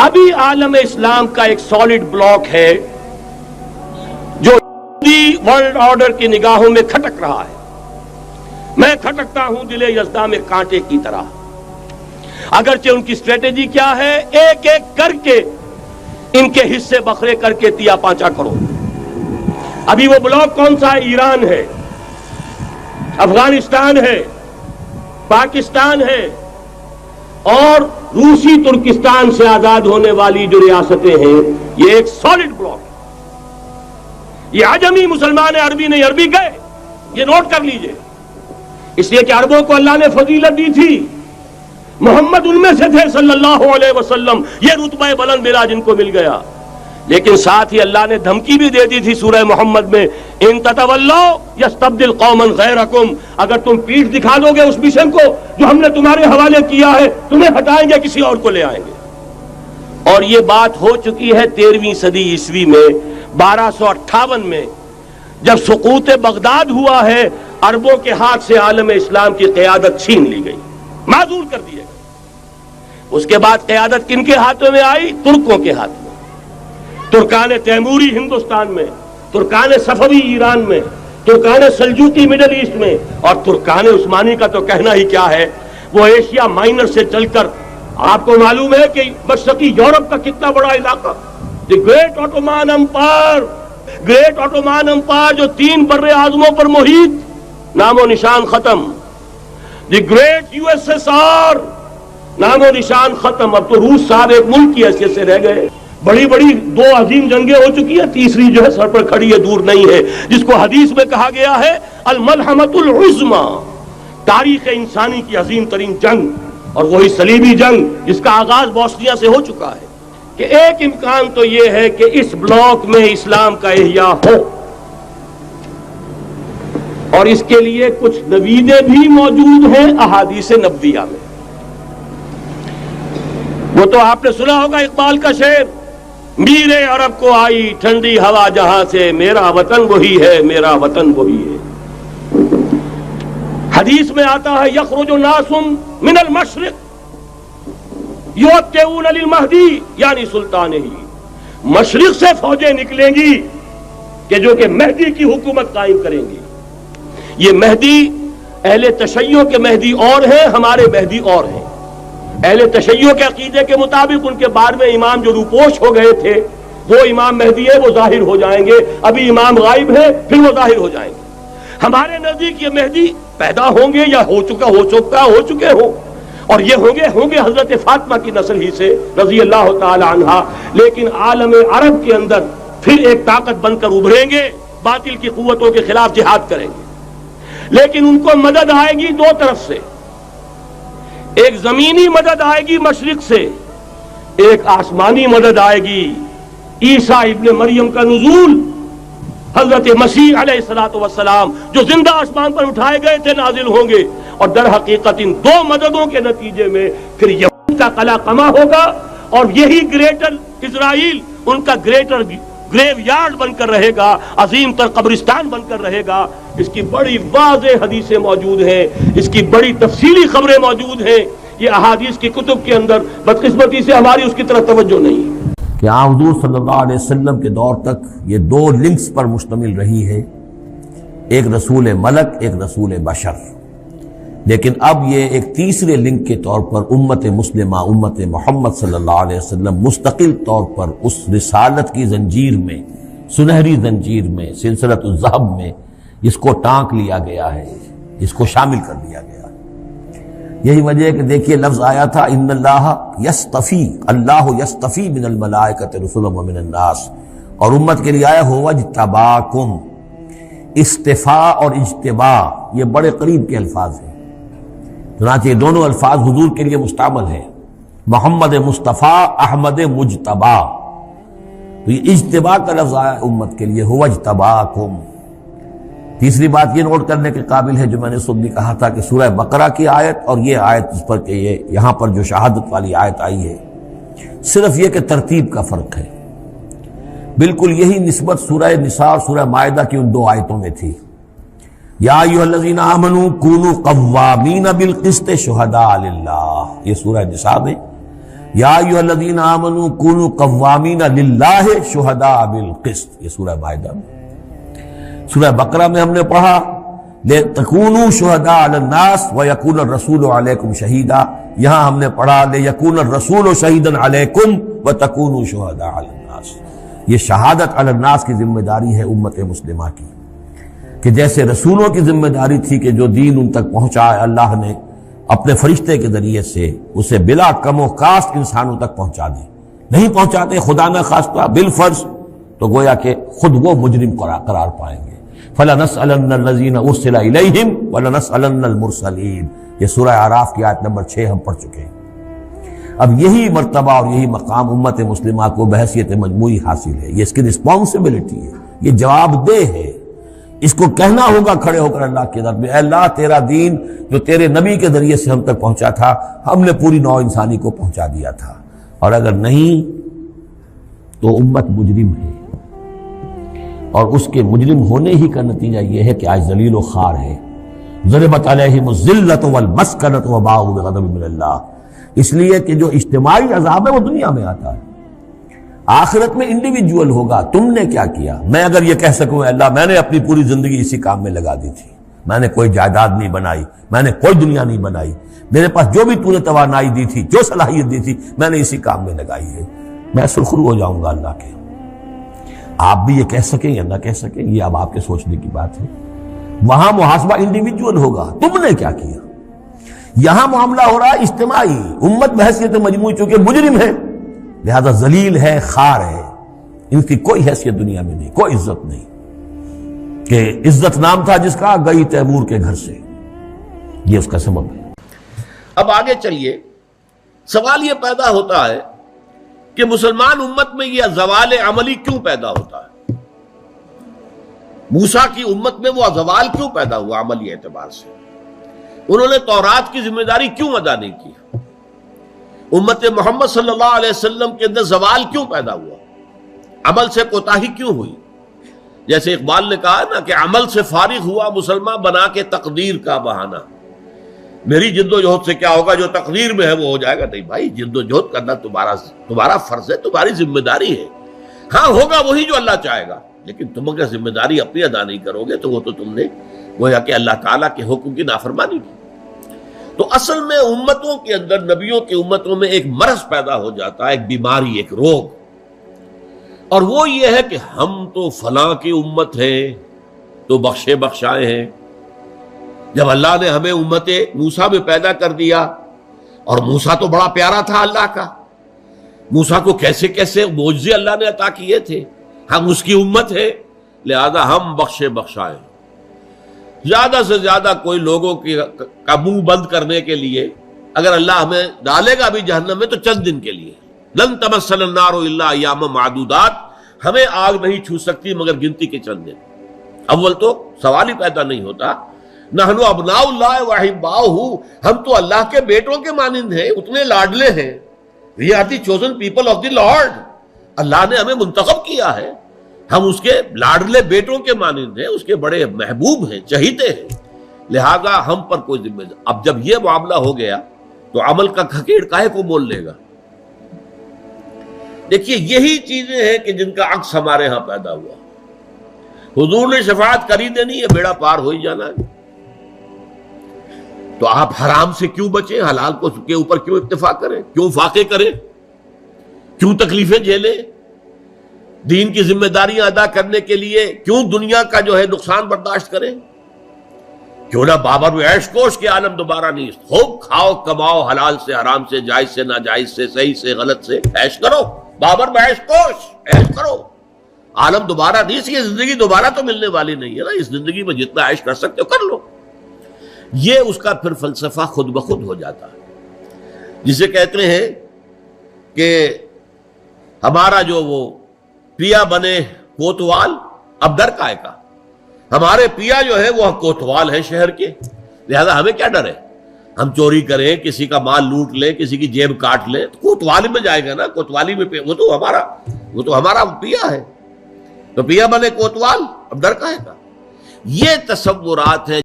ابھی عالم اسلام کا ایک سالڈ بلاک ہے جو ورلڈ آرڈر کی نگاہوں میں کھٹک رہا ہے۔ میں کھٹکتا ہوں دل یزدہ میں کانٹے کی طرح۔ اگرچہ ان کی اسٹریٹجی کیا ہے، ایک ایک کر کے ان کے حصے بکھرے کر کے تیا پانچا کرو۔ ابھی وہ بلاک کون سا ہے؟ ایران ہے، افغانستان ہے، پاکستان ہے۔ اور روسی ترکستان سے آزاد ہونے والی جو ریاستیں ہیں، یہ ایک سالڈ بلاک ہے۔ یہ آجمی مسلمان عربی نہیں، عربی گئے۔ یہ نوٹ کر لیجیے۔ اس لیے کہ عربوں کو اللہ نے فضیلت دی تھی۔ محمد ان میں سے تھے صلی اللہ علیہ وسلم۔ یہ رتبہ بلند ملا جن کو مل گیا۔ لیکن ساتھ ہی اللہ نے دھمکی بھی دے دی تھی سورہ محمد میں، ان تتولو یستبدل قوما غیرکم۔ اگر تم پیٹ دکھا دو گے اس مشن کو جو ہم نے تمہارے حوالے کیا ہے، تمہیں ہٹائیں گے، کسی اور کو لے آئیں گے۔ اور یہ بات ہو چکی ہے تیرہویں صدی عیسوی میں، بارہ سو اٹھاون میں۔ جب سقوط بغداد ہوا ہے، عربوں کے ہاتھ سے عالم اسلام کی قیادت چھین لی گئی۔ معذور کر دیے گئے۔ اس کے بعد قیادت کن کے ہاتھوں میں آئی؟ ترکوں کے ہاتھ ترکان تیموری ہندوستان میں، ترکان صفوی ایران میں، ترکان سلجوکی مڈل ایسٹ میں، اور ترکان عثمانی کا تو کہنا ہی کیا ہے، وہ ایشیا مائنر سے چل کر، آپ کو معلوم ہے کہ مشرقی یورپ کا کتنا بڑا علاقہ، the great Ottoman empire, great Ottoman empire جو تین بر اعظموں پر محیط، نام و نشان ختم۔ The great U S S R, نام و نشان ختم۔ اب تو روس صاحب ایک ملک کی حیثیت سے رہ گئے۔ بڑی بڑی دو عظیم جنگیں ہو چکی ہیں، تیسری جو ہے سر پر کھڑی ہے، دور نہیں ہے۔ جس کو حدیث میں کہا گیا ہے الملحمت العظما تاریخ انسانی کی عظیم ترین جنگ، اور وہی سلیبی جنگ جس کا آغاز بوسنیا سے ہو چکا ہے۔ کہ ایک امکان تو یہ ہے کہ اس بلاک میں اسلام کا احیاء ہو۔ اور اس کے لیے کچھ نویدیں بھی موجود ہیں احادیث نبویہ میں۔ وہ تو آپ نے سنا ہوگا اقبال کا شعر۔ میرے عرب کو آئی ٹھنڈی ہوا جہاں سے میرا وطن وہی ہے، میرا وطن وہی ہے۔ حدیث میں آتا ہے، یخرج ناسم من المشرق یوتعون للمہدی یعنی سلطان ہی۔ مشرق سے فوجیں نکلیں گی کہ جو کہ مہدی کی حکومت قائم کریں گی۔ یہ مہدی اہل تشیع کے مہدی اور ہیں، ہمارے مہدی اور ہیں۔ اہل تشیع کے عقیدے کے مطابق ان کے بارہویں امام جو روپوش ہو گئے تھے، وہ امام مہدی ہے وہ ظاہر ہو جائیں گے۔ ابھی امام غائب ہے پھر وہ ظاہر ہو جائیں گے۔ ہمارے نزدیک یہ مہدی پیدا ہوں گے یا ہو چکا ہو چکا، ہو چکے ہو اور یہ ہوں گے ہوں گے حضرت فاطمہ کی نسل ہی سے، رضی اللہ تعالی عنہ۔ لیکن عالم عرب کے اندر پھر ایک طاقت بن کر ابھریں گے، باطل کی قوتوں کے خلاف جہاد کریں گے۔ لیکن ان کو مدد آئے گی دو طرف سے۔ ایک زمینی مدد آئے گی مشرق سے، ایک آسمانی مدد آئے گی۔ عیسیٰ ابن مریم کا نزول حضرت مسیح علیہ السلاۃ وسلام جو زندہ آسمان پر اٹھائے گئے تھے، نازل ہوں گے۔ اور در حقیقت ان دو مددوں کے نتیجے میں پھر یہود کا قلع کما ہوگا۔ اور یہی گریٹر اسرائیل ان کا گریٹر گریو یارڈ بن کر رہے گا، عظیم تر قبرستان بن کر رہے گا۔ اس کی بڑی واضح حدیثیں موجود ہیں، اس کی بڑی تفصیلی خبریں موجود ہیں۔ یہ احادیث کی کتب کے اندر بدقسمتی سے ہماری اس کی طرف توجہ نہیں ہے۔ کہ حضور صلی اللہ علیہ وسلم کے دور تک یہ دو لنکس پر مشتمل رہی ہے ایک رسول ملک، ایک رسول بشر۔ لیکن اب یہ ایک تیسرے لنک کے طور پر امت مسلمہ، امت محمد صلی اللہ علیہ وسلم مستقل طور پر اس رسالت کی زنجیر میں، سنہری زنجیر میں، سلسلت الزہب میں اس کو ٹانک لیا گیا ہے اس کو شامل کر دیا گیا یہی وجہ ہے کہ دیکھیے لفظ آیا تھا، ان اللہ یستفی اللہ یستفی من الملائکت رسول من الناس۔ اور امت کے لیے آیا ہو اجتباکم۔ استفاع اور اجتباع یہ بڑے قریب کے الفاظ ہیں۔ چنانچہ یہ دونوں الفاظ حضور کے لیے مستعمل ہیں۔ محمد مصطفیٰ، احمد مجتبا تو یہ اجتباع کا لفظ آیا امت کے لیے ہو اجتباکم۔ تیسری بات یہ نوٹ کرنے کے قابل ہے جو میں نے صبح بھی کہا تھا کہ سورہ بقرہ کی آیت اور یہ آیت جس پر کہ یہ یہاں پر جو شہادت والی آیت آئی ہے، صرف یہ کہ ترتیب کا فرق ہے۔ بالکل یہی نسبت سورہ نساء اور سورہ معاہدہ کی ان دو آیتوں میں تھی۔ یا ایوہ الذین آمنوا کونوا قوامین بالقسط شہداء للہ۔ یہ سورہ نساء میں۔ یا ایوہ الذین آمنوا کونوا قوامین للہ شہداء بالقسط۔ یہ سورہ معاہدہ میں۔ سورہ بقرہ میں ہم نے پڑھا لِتَكُونُوا شُهَدَاءَ عَلَى النَّاسِ وَيَكُونَ الرَّسُولُ عَلَيْكُمْ شَهِيدًا۔ یہاں ہم نے پڑھا، لِيَكُونَ الرَّسُولُ شَهِيدًا عَلَيْكُمْ وَتَكُونُوا شُهَدَاءَ عَلَى النَّاسِ۔ یہ شہادت علی الناس کی ذمہ داری ہے امت مسلمہ کی۔ کہ جیسے رسولوں کی ذمہ داری تھی کہ جو دین ان تک پہنچائے اللہ نے اپنے فرشتے کے ذریعے سے اسے بلا کم و کاسٹ انسانوں تک پہنچا دی۔ نہیں پہنچاتے، خدا نہ خواستہ بالفرض، تو گویا کہ خود وہ مجرم قرار پائیں گے۔ فَلَنَسْأَلَنَّ الَّذِينَ أُرْسِلَ إِلَيْهِمْ وَلَنَسْأَلَنَّ الْمُرْسَلِينَ۔ یہ سورہ عراف کی آیت نمبر چھ ہم پڑھ چکے ہیں۔ اب یہی مرتبہ اور یہی مقام امت مسلمہ کو بحثیت مجموعی حاصل ہے۔ یہ اس کی رسپانسبلٹی ہے۔ یہ جواب دہ ہے۔ اس کو کہنا ہوگا کھڑے ہو کر اللہ کے در میں اے اللہ تیرا دین جو تیرے نبی کے ذریعے سے ہم تک پہنچا تھا، ہم نے پوری نو انسانی کو پہنچا دیا تھا۔ اور اگر نہیں، تو امت مجرم ہے۔ اور اس کے مجرم ہونے ہی کا نتیجہ یہ ہے کہ آج ذلیل و خار ہے۔ ضربت علیہم الذلت والمسکنت وباؤ بغضب من اللہ۔ اس لیے کہ جو اجتماعی عذاب ہے وہ دنیا میں آتا ہے۔ آخرت میں انڈیویجول ہوگا، تم نے کیا کیا؟ میں اگر یہ کہہ سکوں اللہ، میں نے اپنی پوری زندگی اسی کام میں لگا دی تھی۔ میں نے کوئی جائیداد نہیں بنائی، میں نے کوئی دنیا نہیں بنائی۔ میرے پاس جو بھی تو نے توانائی دی تھی، جو صلاحیت دی تھی، میں نے اسی کام میں لگائی ہے۔ میں سرخرو ہو جاؤں گا اللہ کے۔ آپ بھی یہ کہہ سکیں یا نہ کہہ سکیں، یہ اب آپ کے سوچنے کی بات ہے۔ وہاں محاسبہ انڈیویجول ہوگا۔ تم نے کیا کیا؟ یہاں معاملہ ہو رہا ہے اجتماعی۔ امت بحثیت مجموعی چونکہ مجرم ہے، لہذا ذلیل ہے، خار ہے۔ ان کی کوئی حیثیت دنیا میں نہیں، کوئی عزت نہیں۔ کہ عزت نام تھا جس کا، گئی تیمور کے گھر سے۔ یہ اس کا سبب ہے۔ اب آگے چلیے۔ سوال یہ پیدا ہوتا ہے کہ مسلمان امت میں یہ زوال عملی کیوں پیدا ہوتا ہے؟ موسا کی امت میں وہ زوال کیوں پیدا ہوا عملی اعتبار سے؟ انہوں نے تورات کی ذمہ داری کیوں ادا نہیں کی؟ امت محمد صلی اللہ علیہ وسلم کے اندر زوال کیوں پیدا ہوا؟ عمل سے کوتاہی کیوں ہوئی؟ جیسے اقبال نے کہا نا کہ عمل سے فارغ ہوا مسلمان بنا کے تقدیر کا بہانہ۔ میری جد و جہد سے کیا ہوگا؟ جو تقدیر میں ہے وہ ہو جائے گا۔ نہیں بھائی، جد و جہد کرنا تمہارا تمہارا فرض ہے، تمہاری ذمہ داری ہے۔ ہاں ہوگا وہی جو اللہ چاہے گا، لیکن تم اگر ذمہ داری اپنی ادا نہیں کرو گے تو وہ تو تم نے گویا کہ اللہ تعالیٰ کے حکم کی نافرمانی کی۔ تو اصل میں امتوں کے اندر، نبیوں کی امتوں میں ایک مرض پیدا ہو جاتا ہے، ایک بیماری، ایک روگ۔ اور وہ یہ ہے کہ ہم تو فلاں کی امت ہے تو بخشے بخشائے ہیں۔ جب اللہ نے ہمیں امت موسا میں پیدا کر دیا، اور موسا تو بڑا پیارا تھا اللہ کا۔ موسا کو کیسے کیسے موجے اللہ نے عطا کیے تھے۔ ہم اس کی امت ہے لہذا ہم بخشے بخشائے۔ زیادہ سے زیادہ کوئی لوگوں کی کا منہ بند کرنے کے لیے، اگر اللہ ہمیں ڈالے گا بھی جہنم میں تو چند دن کے لیے۔ لن تمسل النار الا ایام معدودات، ہمیں آگ نہیں چھو سکتی مگر گنتی کے چند دن۔ اول تو سوال ہی پیدا نہیں ہوتا نحنو ابناء اللہ واحباؤہ ہم تو اللہ کے بیٹوں کے مانند ہیں، اتنے لاڈلے ہیں۔ We are the chosen people of the Lord اللہ نے ہمیں منتخب کیا ہے۔ ہم اس کے لاڈلے بیٹوں کے مانند ہیں، اس کے بڑے محبوب ہیں، چہیتے ہیں۔ لہذا ہم پر کوئی ذمہ دار اب جب یہ معاملہ ہو گیا، تو عمل کا کھکیڑ کاہے کو بول لے گا۔ دیکھیے، یہی چیزیں ہیں کہ جن کا عکس ہمارے ہاں پیدا ہوا۔ حضور نے شفاعت کری دینی ہے بیڑا پار ہو ہی جانا ہے۔ تو آپ حرام سے کیوں بچیں؟ حلال کو کے اوپر کیوں اتفاق کریں؟ کیوں فاقے کریں؟ کیوں تکلیفیں جھیلیں؟ دین کی ذمہ داریاں ادا کرنے کے لیے کیوں دنیا کا جو ہے نقصان برداشت کریں؟ کیوں نہ بابر میں عیش کوش کے عالم دوبارہ نہیں خوب کھاؤ، کماؤ، حلال سے حرام سے، جائز سے، ناجائز سے، صحیح سے، غلط سے، عیش کرو، بابر میں عیش کوش عیش کرو۔ عالم دوبارہ نہیں سی زندگی دوبارہ تو ملنے والی نہیں ہے نا؟ اس زندگی میں جتنا عیش کر سکتے ہو، کر لو۔ یہ اس کا پھر فلسفہ خود بخود ہو جاتا ہے۔ جسے کہتے ہیں کہ ہمارا جو وہ پیا بنے کوتوال اب ڈر کا کا ہمارے پیا جو ہے وہ کوتوال ہے شہر کے۔ لہذا ہمیں کیا ڈر ہے؟ ہم چوری کریں، کسی کا مال لوٹ لیں، کسی کی جیب کاٹ لیں، تو کوتوالی میں جائے گا نا۔ کوتوالی میں وہ تو ہمارا وہ تو ہمارا پیا ہے۔ تو پیا بنے کوتوال، اب ڈر کا کا یہ تصورات ہیں